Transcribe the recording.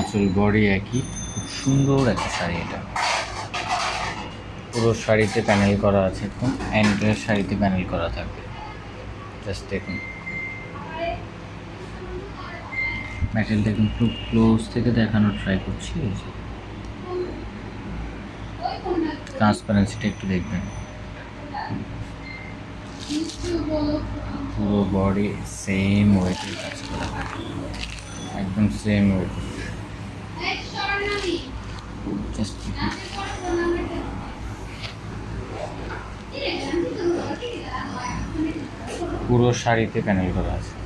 আঁচল বডি একই, খুব সুন্দর একটা শাড়ি এটা। পুরো শাড়িতে প্যানেল করা আছে একদম অ্যান্ডের শাড়িতে প্যানেল করা থাকবে। জাস্ট দেখুন। ম্যাটেরিয়ালটা একদম খুব ক্লোজ থেকে দেখানোর ট্রাই করছি ট্রান্সপারেন্সিটা একটু দেখবেন। পুরো বডি সেম ওয়েটের কাজ করা। একদম সেম ওয়েট জাস্ট পুরো শাড়িতে প্যানেল করা আছে।